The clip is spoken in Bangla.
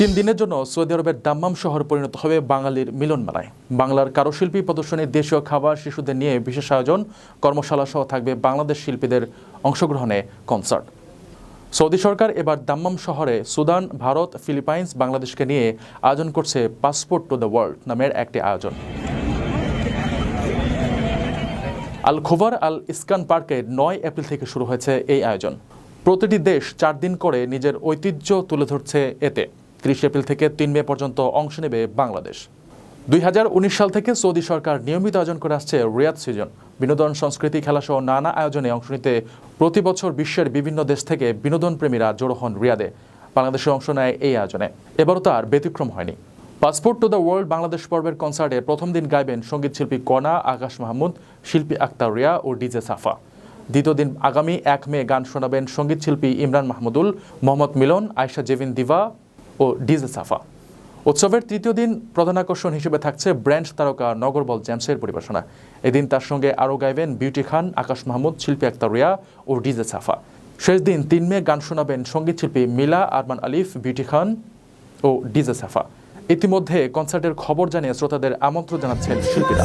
তিন দিনের জন্য সৌদি আরবের দাম্মাম শহর পরিণত হবে বাঙালির মিলন মেলায় বাংলার কারুশিল্পী প্রদর্শনী, দেশীয় খাবার শিশুদের নিয়ে বিশেষ আয়োজন, কর্মশালা সহ থাকবে বাংলাদেশ শিল্পীদের অংশগ্রহণে কনসার্ট। সৌদি সরকার এবার দাম্মাম শহরে সুদান, ভারত, ফিলিপাইন্স, বাংলাদেশকে নিয়ে আয়োজন করছে পাসপোর্ট টু দ্য ওয়ার্ল্ড নামের একটি আয়োজন। আল খোভার আল ইসকান পার্কে নয় এপ্রিল থেকে শুরু হয়েছে এই আয়োজন। প্রতিটি দেশ চার দিন করে নিজের ঐতিহ্য তুলে ধরছে এতে। ত্রিশ এপ্রিল থেকে তিন মে পর্যন্ত অংশ নেবে বাংলাদেশ। দুই হাজার উনিশ সাল থেকে সৌদি সরকার নিয়মিত আয়োজন করে আসছে রিয়াদ সিজন। বিনোদন, সংস্কৃতি খেলাসহ নানা আয়োজনে অংশ নিতে প্রতি বছর বিশ্বের বিভিন্ন দেশ থেকে বিনোদন প্রেমীরা জড়ো হন রিয়াদে। বাংলাদেশে অংশ নেয় এই আয়োজনে। এবারও তার ব্যতিক্রম হয়নি। Passport to the world Bangladesh পর্বের কনসার্টে প্রথম দিন গাইবেন সংগীত শিল্পী কণা, আকাশ মাহমুদ, শিল্পী আক্তার রিয়া ও ডিজে সাফা। দ্বিতীয় দিন আগামী এক মে গান শোনাবেন সংগীত শিল্পী ইমরান মাহমুদুল, মোহাম্মদ মিলন, আয়শা জেভিন দিভা ও ডিজে সাফা। উৎসবের তৃতীয় দিন প্রধান আকর্ষণ হিসেবে থাকছে ব্র্যান্ড তারকা নগরবল জেমসের পরিবেশনা। এদিন তার সঙ্গে আরও গাইবেন বিউটি খান, আকাশ মাহমুদ, শিল্পী আক্তার রিয়া ও ডিজে সাফা। শেষ দিন তিন মে গান শোনাবেন সংগীত শিল্পী মিলা, আরমান আলিফ, বিউটি খান ও ডিজে সাফা। ইতিমধ্যে কনসার্টের খবর জানিয়ে শ্রোতাদের আমন্ত্রণ জানাচ্ছেন শিল্পীরা।